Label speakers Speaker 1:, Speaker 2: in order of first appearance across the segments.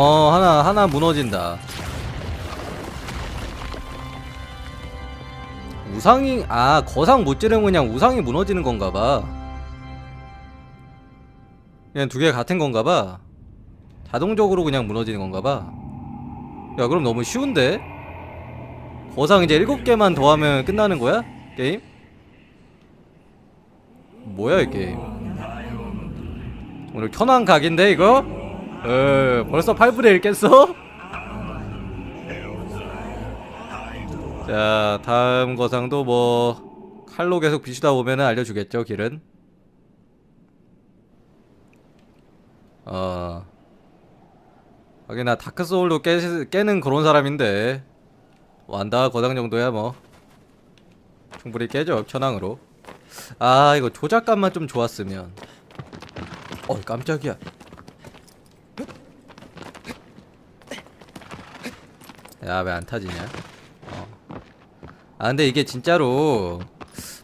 Speaker 1: 어 하나 하나 무너진다. 우상이 아 거상 못 찌르면 그냥 우상이 무너지는 건가봐. 그냥 두 개 같은 건가봐. 자동적으로 그냥 무너지는 건가봐. 야 그럼 너무 쉬운데? 거상 이제 일곱 개만 더하면 끝나는 거야? 게임? 뭐야 이 게임? 오늘 현황 각인데 이거 어 벌써 8분의 1 깼어? 자 다음 거상도 뭐 칼로 계속 비추다 보면은 알려주겠죠 길은? 어. 하긴 나 다크소울도 깨, 깨는 그런 사람인데. 완다 거상 정도야 뭐. 충분히 깨죠 현황으로. 아 이거 조작감만 좀 좋았으면. 어 깜짝이야 야 왜 안 타지냐? 어. 아 근데 이게 진짜로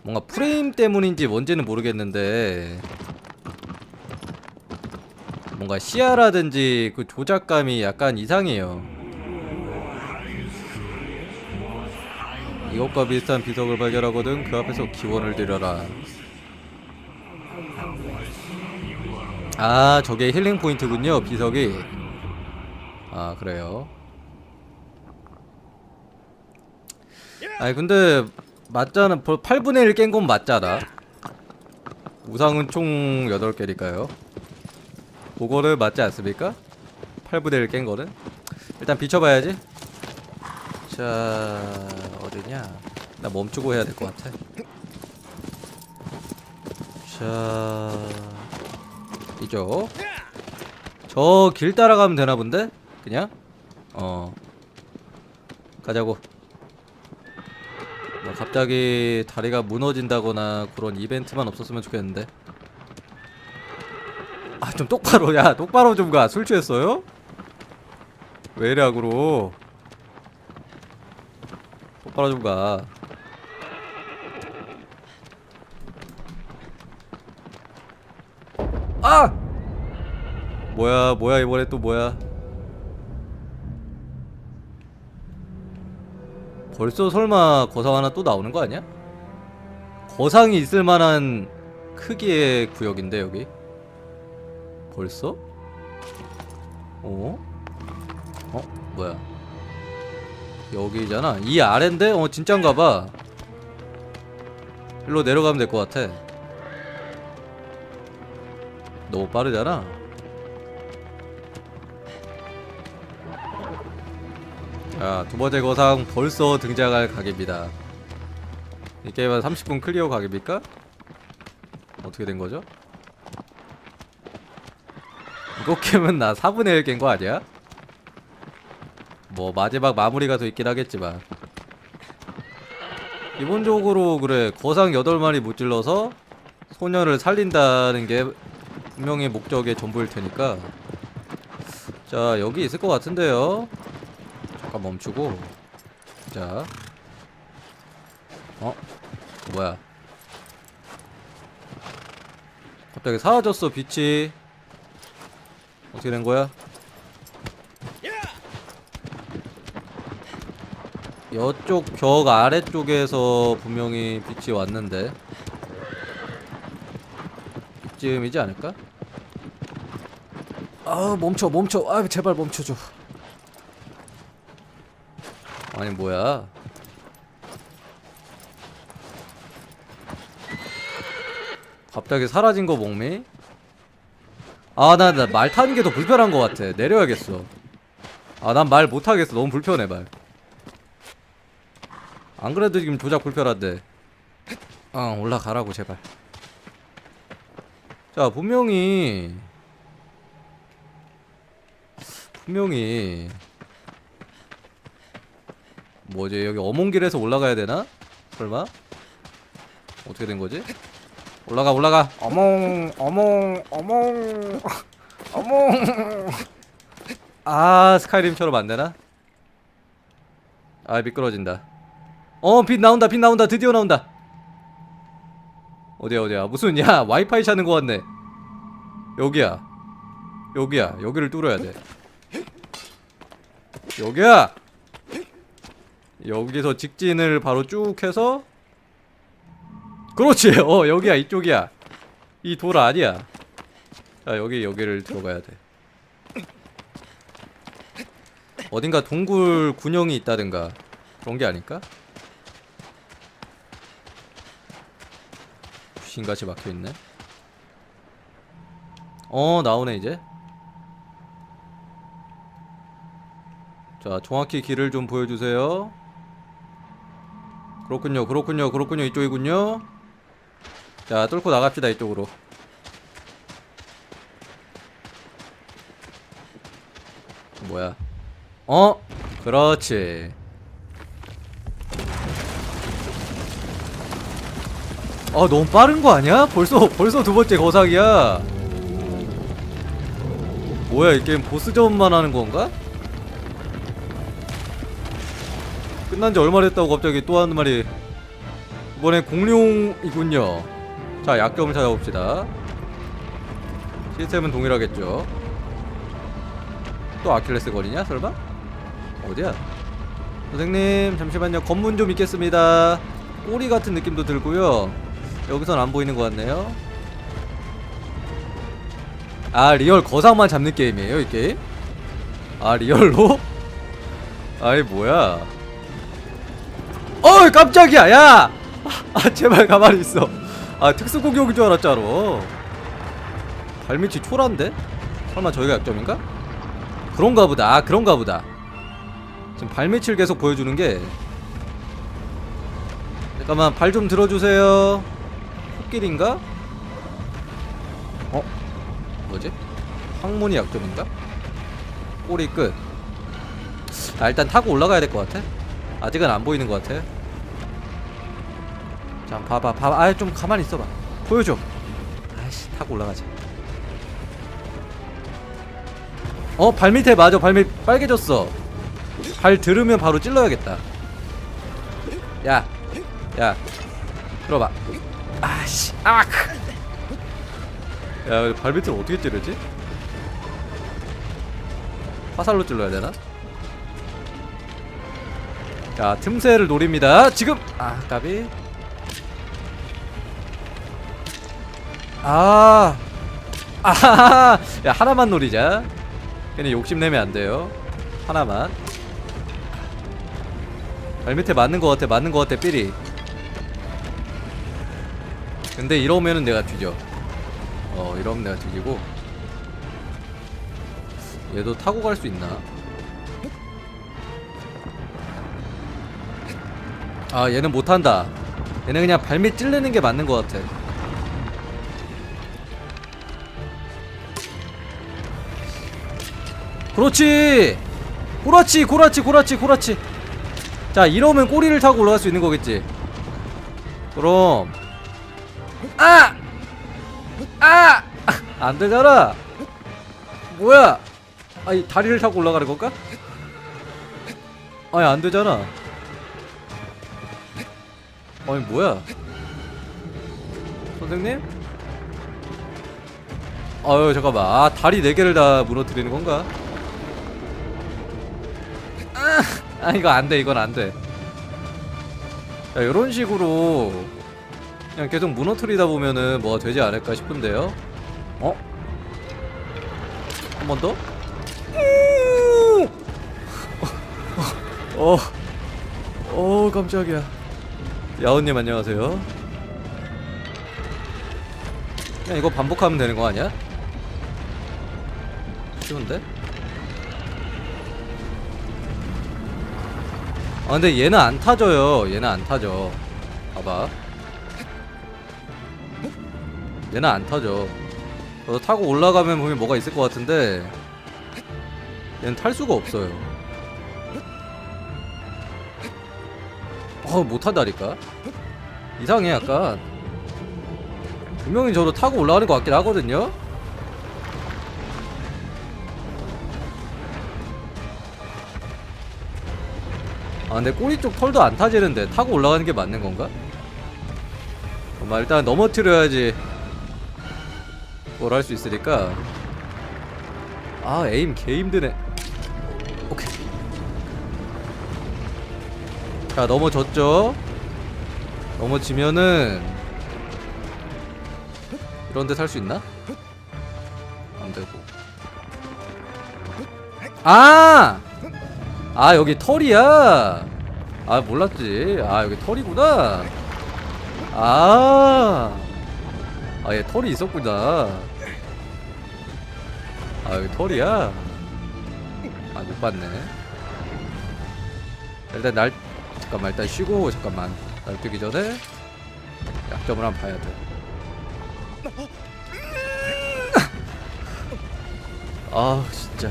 Speaker 1: 뭔가 프레임 때문인지 뭔지는 모르겠는데 뭔가 시야라든지 그 조작감이 약간 이상해요. 이것과 비슷한 비석을 발견하거든 그 앞에서 기원을 드려라. 아 저게 힐링 포인트군요 비석이. 아 그래요 아니 근데 맞잖아 8분의 1 깬 건 맞잖아. 우상은 총 8개니까요. 그거를 맞지 않습니까? 8분의 1 깬 거는? 일단 비춰봐야지. 자 어디냐? 나 멈추고 해야 될 것 같아. 자 이쪽. 저 길 따라가면 되나 본데? 그냥? 어. 가자고 뭐 갑자기 다리가 무너진다거나 그런 이벤트만 없었으면 좋겠는데. 아 좀 똑바로 야 똑바로 좀 가. 술 취했어요? 왜 이래 악으로. 똑바로 좀가. 아! 뭐야 뭐야 이번에 또 뭐야 벌써 설마 거상 하나 또 나오는 거 아니야? 거상이 있을 만한 크기의 구역인데 여기 벌써? 어? 어? 뭐야 여기잖아 이 아래인데? 어 진짠가봐 일로 내려가면 될 것 같아 너무 빠르잖아 자, 두 번째 거상 벌써 등장할 각입니다. 이 게임은 30분 클리어 각입니까? 어떻게 된 거죠? 이거 깨면 나 4분의 1 깬 거 아니야? 뭐 마지막 마무리가 더 있긴 하겠지만 기본적으로 그래 거상 8마리 무찔러서 소녀를 살린다는 게 분명히 목적의 전부일 테니까 자 여기 있을 것 같은데요 잠깐 멈추고. 자. 어? 뭐야? 갑자기 사라졌어 빛이. 어떻게 된 거야? 여쪽 벽 아래쪽에서 분명히 빛이 왔는데. 이쯤이지 않을까? 아 멈춰 멈춰. 아 제발 멈춰줘 아니 뭐야? 갑자기 사라진 거 목미? 아 나 나 말 타는 게 더 불편한 거 같아. 내려야겠어. 아 난 말 못하겠어. 너무 불편해 말. 안 그래도 지금 조작 불편한데. 아 올라가라고 제발. 자 분명히 분명히 뭐지 여기 어몽길에서 올라가야 되나? 설마? 어떻게 된 거지? 올라가 올라가. 어몽 어몽 어몽 어몽. 아 스카이림처럼 안 되나? 아 미끄러진다. 어빛 나온다 빛 나온다. 드디어 나온다. 어디야 어디야? 무슨 야 와이파이 찾는 거 같네. 여기야. 여기야. 여기를 뚫어야 돼. 여기야 여기서 직진을 바로 쭉 해서 그렇지. 어 여기야 이쪽이야. 이 돌 아니야. 자 여기 여기를 들어가야 돼. 어딘가 동굴 군형이 있다든가 그런 게 아닐까? 귀신같이 막혀있네. 어 나오네 이제. 자 정확히 길을 좀 보여주세요 그렇군요 그렇군요 그렇군요. 이쪽이군요. 자 뚫고 나갑시다 이쪽으로. 뭐야? 어? 그렇지. 아 너무 빠른 거 아니야? 벌써 벌써 두 번째 거상이야. 뭐야 이 게임 보스전만 하는 건가? 끝난 지 얼마 됐다고 갑자기 또 하는 말이 이번에 공룡이군요 자 약점을 찾아봅시다 시스템은 동일하겠죠 또 아킬레스 거리냐 설마? 어디야? 선생님 잠시만요 검문 좀 있겠습니다 꼬리 같은 느낌도 들고요 여기선 안 보이는 것 같네요 아 리얼 거상만 잡는 게임이에요 이 게임? 아 리얼로? 아이 뭐야 어이 깜짝이야 야! 아 제발 가만히 있어 아 특수 공격인 줄 알았잖아 발밑이 초란데? 설마 저희가 약점인가? 그런가 보다 아 그런가 보다 지금 발밑을 계속 보여주는 게 잠깐만 발 좀 들어주세요 코끼리인가? 어? 뭐지? 항문이 약점인가? 꼬리 끝 아, 일단 타고 올라가야 될 것 같아 아직은 안 보이는 것 같아 자 봐봐 봐봐. 아 좀 가만히 있어봐. 보여줘. 아이씨 타고 올라가자. 어 발밑에 맞아. 발밑 빨개졌어. 발 들으면 바로 찔러야겠다. 야야 들어봐. 아씨 아크 야 발밑을 어떻게 찌르지? 화살로 찔러야 되나? 자 틈새를 노립니다. 지금 아 까비 아. 아하하 야 하나만 노리자. 괜히 욕심내면 안 돼요. 하나만. 발밑에 맞는 것 같아 맞는 것 같아 삐리. 근데 이러면은 내가 뒤져. 어 이러면 내가 뒤지고. 얘도 타고 갈 수 있나? 아 얘는 못한다. 얘는 그냥 발밑 찔르는 게 맞는 것 같아 그렇지 그렇지 그렇지 그렇지 그렇지 자 이러면 꼬리를 타고 올라갈 수 있는 거겠지 그럼 아! 아! 안 되잖아 뭐야 아니 다리를 타고 올라가는 건가? 아니 안 되잖아 아니 뭐야 선생님? 아유 잠깐만 아 다리 네 개를 다 무너뜨리는 건가? 아, 아 이거 안돼 이건 안돼 자 이런 식으로 그냥 계속 무너뜨리다 보면은 뭐가 되지 않을까 싶은데요 어? 한 번 더? 어, 어, 깜짝이야. 야오님 안녕하세요. 그냥 이거 반복하면 되는 거 아니야? 쉬운데? 아 근데 얘는 안 타져요. 얘는 안 타져. 봐봐. 얘는 안 타져. 너 타고 올라가면 보면 뭐가 있을 것 같은데 얘는 탈 수가 없어요. 어 못한다니까 이상해 약간 분명히 저도 타고 올라가는 것 같긴 하거든요 아 근데 꼬리 쪽 털도 안 타지는데 타고 올라가는 게 맞는 건가? 잠깐만 일단 넘어뜨려야지 뭘 할 수 있으니까 아 에임 개 힘드네 오케이 자 넘어졌죠 넘어지면은 이런데 살 수 있나? 안 되고 아! 아 여기 털이야 아 몰랐지 아 여기 털이구나 아, 아, 얘 털이 있었구나. 아, 여기 털이야? 아, 못 봤네. 일단 날, 잠깐만, 일단 쉬고, 잠깐만. 날 뜨기 전에 약점을 한번 봐야 돼. 아, 진짜.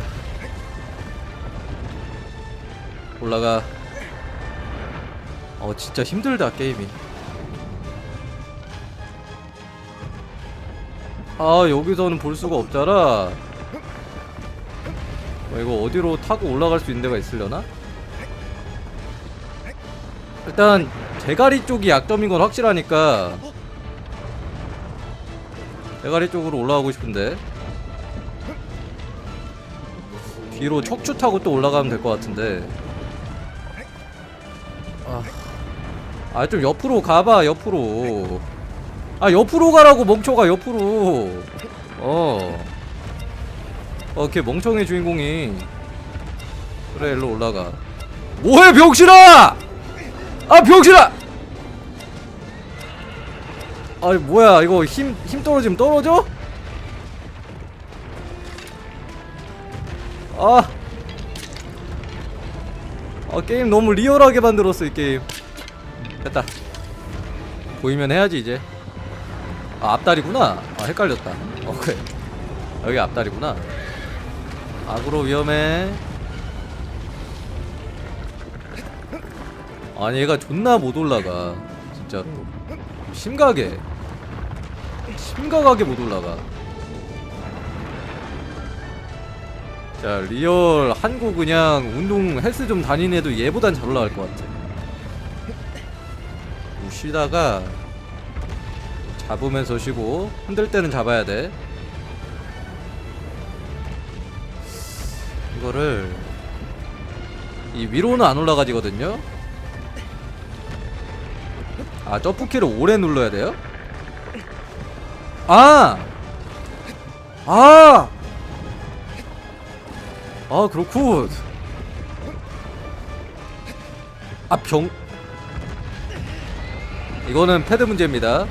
Speaker 1: 올라가. 어, 진짜 힘들다, 게임이. 아 여기서는 볼 수가 없잖아 어, 이거 어디로 타고 올라갈 수 있는 데가 있으려나? 일단 대가리 쪽이 약점인 건 확실하니까 대가리 쪽으로 올라가고 싶은데 뒤로 척추 타고 또 올라가면 될 것 같은데 아. 좀 옆으로 가봐 옆으로. 아 옆으로 가라고 멍청아 옆으로. 어. 어, 걔 멍청해 주인공이. 그래 일로 올라가. 뭐해 병신아! 아 병신아! 아이 뭐야 이거 힘힘 떨어지면 떨어져? 아. 아 게임 너무 리얼하게 만들었어 이 게임. 됐다. 보이면 해야지 이제. 아 앞다리구나. 아 헷갈렸다. 오케이 여기 앞다리구나. 악으로 위험해. 아니 얘가 존나 못 올라가. 진짜로. 심각해. 심각하게 못 올라가 자 리얼 한국 그냥 운동 헬스 좀 다니는 애도 얘보단 잘 올라갈 것 같아 뭐 쉬다가 잡으면서 쉬고 흔들 때는 잡아야 돼 이거를 이 위로는 안 올라가지거든요 아 점프키를 오래 눌러야 돼요? 아! 아! 아 그렇군 아 병. 이거는 패드 문제입니다.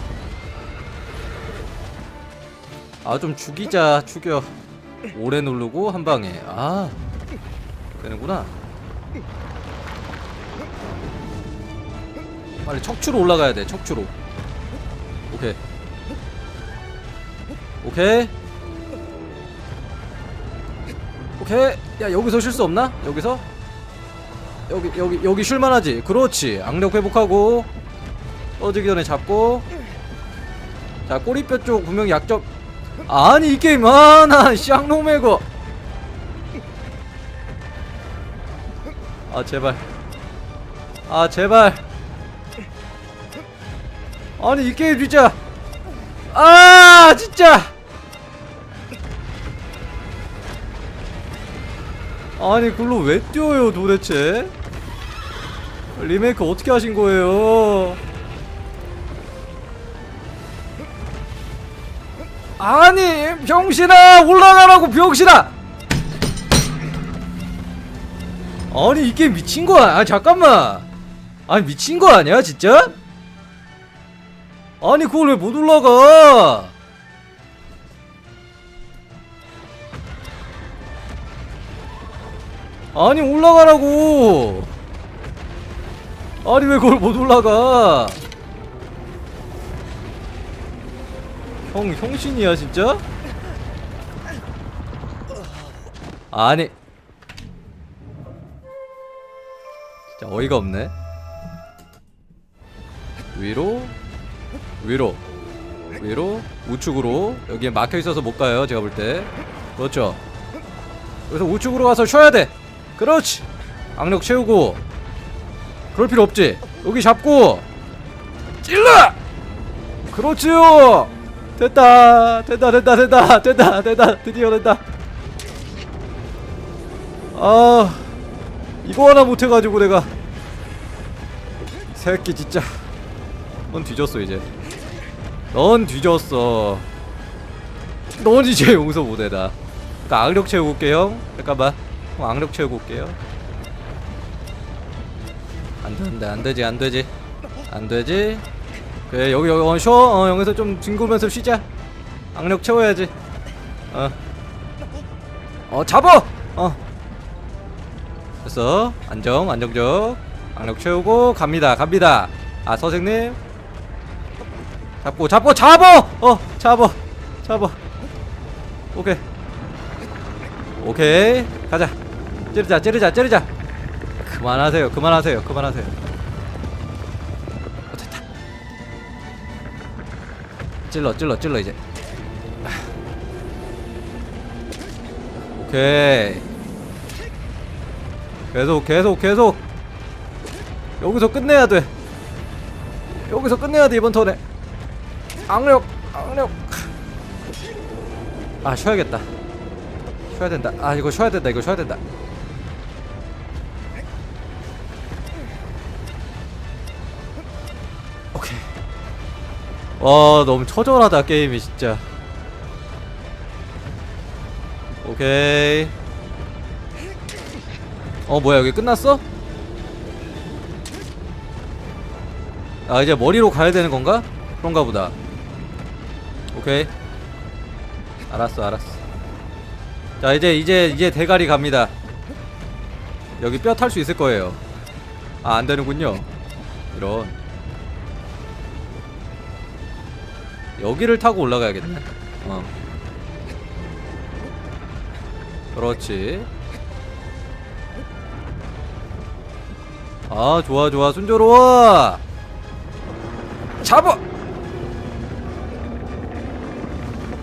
Speaker 1: 아 좀 죽이자. 죽여. 오래 누르고 한 방에. 아 되는구나. 빨리 척추로 올라가야 돼 척추로. 오케이. 오케이 오케이. 야 여기서 쉴 수 없나? 여기서? 여기 여기 여기 쉴만하지. 그렇지. 악력 회복하고 떨어지기 전에 잡고. 자 꼬리뼈 쪽 분명히 약점. 아니 이 게임. 아나 쌍놈의거 아 제발. 아 제발. 아니 이 게임 진짜. 아 진짜 아니 글로 왜 뛰어요 도대체? 리메이크 어떻게 하신 거예요? 아니 병신아 올라가라고 병신아! 아니 이게 미친 거 아니야. 아, 잠깐만. 아니 미친 거 아니야 진짜? 아니 그걸 왜 못 올라가 아니 올라가라고. 아니 왜 그걸 못 올라가? 형 형신이야 진짜? 아니. 진짜 어이가 없네. 위로 위로 위로 우측으로. 여기에 막혀 있어서 못 가요 제가 볼 때. 그렇죠. 그래서 우측으로 가서 쉬어야 돼 그렇지. 악력 채우고. 그럴 필요 없지. 여기 잡고. 찔러! 그렇지요. 됐다. 됐다 됐다 됐다. 됐다 됐다. 드디어 됐다. 아 이거 하나 못해가지고 내가. 새끼 진짜. 넌 뒤졌어 이제. 넌 뒤졌어. 넌 이제 용서 못해다. 그러니까 악력 채우고 올게 형. 잠깐만. 형 악력 채우고 올게요. 안 되는데 안 되지 안 되지. 안 되지. 그래 여기 여기 어, 쉬어. 어 여기서 좀 뒹굴면서 쉬자. 악력 채워야지. 어어 잡어 어. 됐어. 안정 안정적. 악력 채우고 갑니다 갑니다. 아 선생님. 잡고 잡고 잡어 어 잡어 잡어 오케이. 오케이 가자 찌르자 찌르자 찌르자. 그만하세요 그만하세요 그만하세요. 어, 됐다. 찔러 찔러 찔러 이제. 오케이. 계속 계속 계속. 여기서 끝내야 돼. 여기서 끝내야 돼 이번 턴에. 악력 악력. 아 쉬어야겠다. 쉬어야 된다. 아 이거 쉬어야 된다 이거 쉬어야 된다 와 너무 처절하다 게임이 진짜. 오케이. 어 뭐야 여기 끝났어? 아 이제 머리로 가야 되는 건가? 그런가 보다. 오케이. 알았어 알았어. 자 이제 이제 이제 대가리 갑니다. 여기 뼈 탈 수 있을 거예요. 아 안되는군요. 이런 여기를 타고 올라가야겠네. 어. 그렇지. 아 좋아 좋아. 순조로워! 잡아!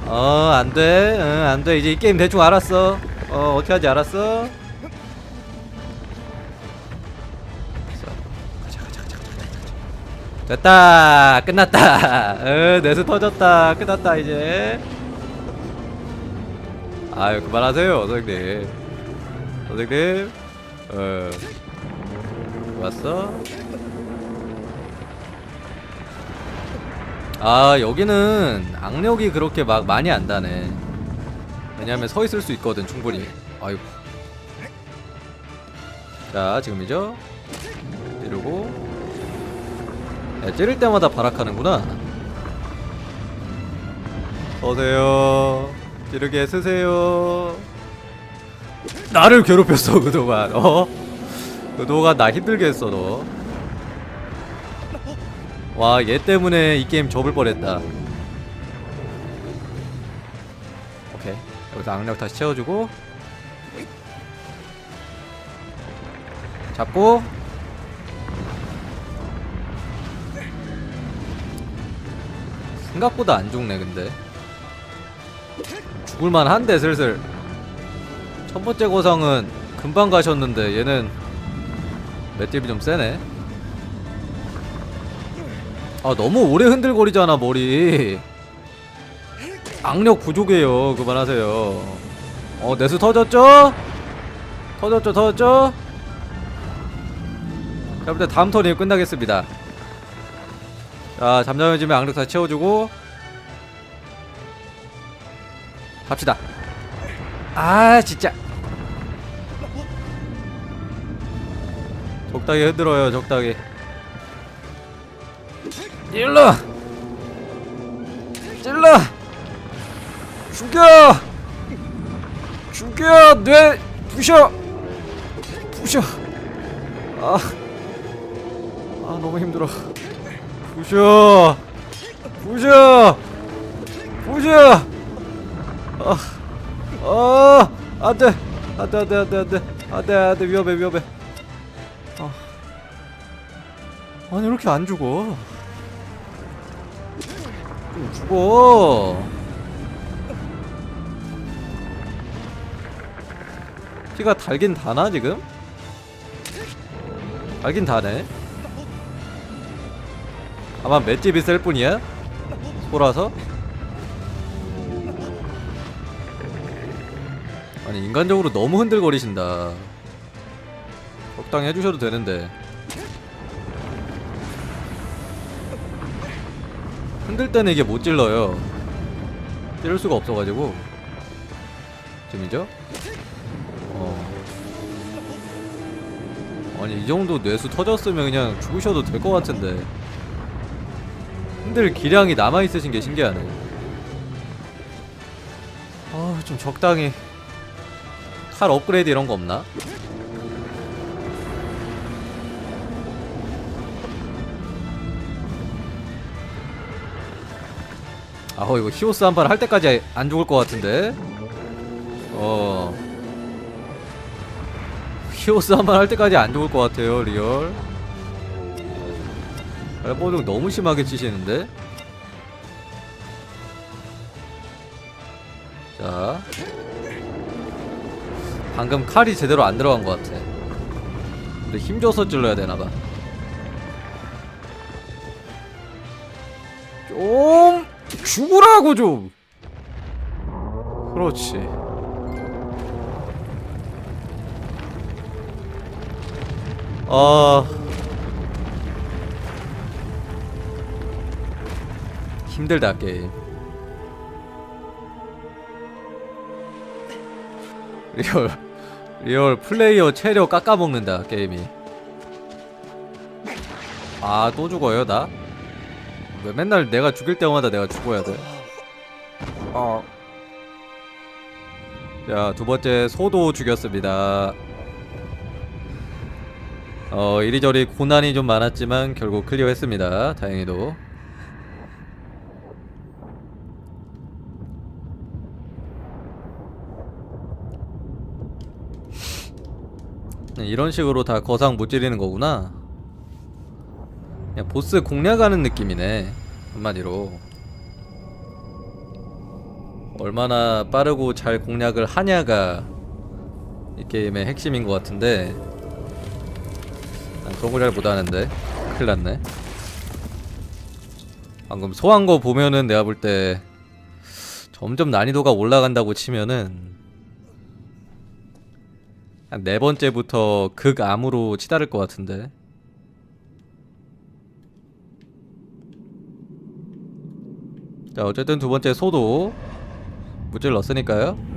Speaker 1: 어 안돼. 응 안돼. 이제 이 게임 대충 알았어. 어 어떻게 하지 알았어 됐다. 끝났다. 어 내수 터졌다. 끝났다 이제. 아유 그만하세요 선생님. 선생님. 어. 왔어? 아 여기는 악력이 그렇게 막 많이 안 다네. 왜냐면 서 있을 수 있거든 충분히. 아이고 자 지금이죠? 이러고 야 찌를 때마다 발악하는구나 어세요 찌르게 쓰세요 나를 괴롭혔어 그동안 어? 그동안 나 힘들게 했어 너 와, 얘 때문에 이 게임 접을 뻔했다. 오케이. 여기서 악력 다시 채워주고. 잡고. 생각보다 안 죽네, 근데. 죽을만 한데, 슬슬. 첫 번째 고성은 금방 가셨는데, 얘는 맷집이 좀 세네. 아 너무 오래 흔들거리잖아 머리 악력 부족해요 그만하세요 어 내수 터졌죠? 터졌죠 터졌죠? 자 일단 다음 턴이 끝나겠습니다 자 잠잠해지면 악력 다 채워주고 갑시다. 아 진짜. 적당히 흔들어요 적당히. 찔러 찔러! 죽여! 죽여! 뇌 부셔! 부셔! 아, 아 너무 힘들어 부셔. 부셔. 부셔. 아, 아 안돼. 안돼 안돼 안돼 안돼. 안돼 안돼. 위험해 위험해. 아. 아니 이렇게 안 죽어? 좀 죽어? 피가 달긴 다나 지금? 달긴 다네 아마 맷집이 셀 뿐이야? 소라서? 아니 인간적으로 너무 흔들거리신다 적당히 해주셔도 되는데 흔들 때는 이게 못 찔러요 찌를 수가 없어가지고 지금이죠? 어 아니 이 정도 뇌수 터졌으면 그냥 죽으셔도 될 것 같은데 흔들 기량이 남아있으신 게 신기하네. 아좀 적당히. 칼 업그레이드 이런 거 없나? 아호 이거 히오스 한 판 할 때까지 안 죽을 것 같은데? 어. 히오스 한 판 할 때까지 안 죽을 것 같아요 리얼 알보등 너무 심하게 치시는데? 자. 방금 칼이 제대로 안 들어간 것 같아. 근데 힘줘서 찔러야 되나봐. 좀 죽으라고 좀! 그렇지. 아 힘들다 게임 리얼 리얼 플레이어 체력 깎아먹는다 게임이 아 또 죽어요 나? 왜 맨날 내가 죽일 때마다 내가 죽어야 돼? 어. 자, 두 번째 소도 죽였습니다. 어, 이리저리 고난이 좀 많았지만 결국 클리어했습니다. 다행히도. 이런 식으로 다 거상 못 지르는 거구나. 그냥 보스 공략하는 느낌이네 한마디로. 얼마나 빠르고 잘 공략을 하냐가 이 게임의 핵심인 것 같은데. 난 그런 걸 잘 못하는데. 큰일 났네. 방금 소한 거 보면은 내가 볼 때 점점 난이도가 올라간다고 치면은 한 네 번째부터 극암으로 치달을 것 같은데. 자 어쨌든 두 번째 소도 무찔렀으니까요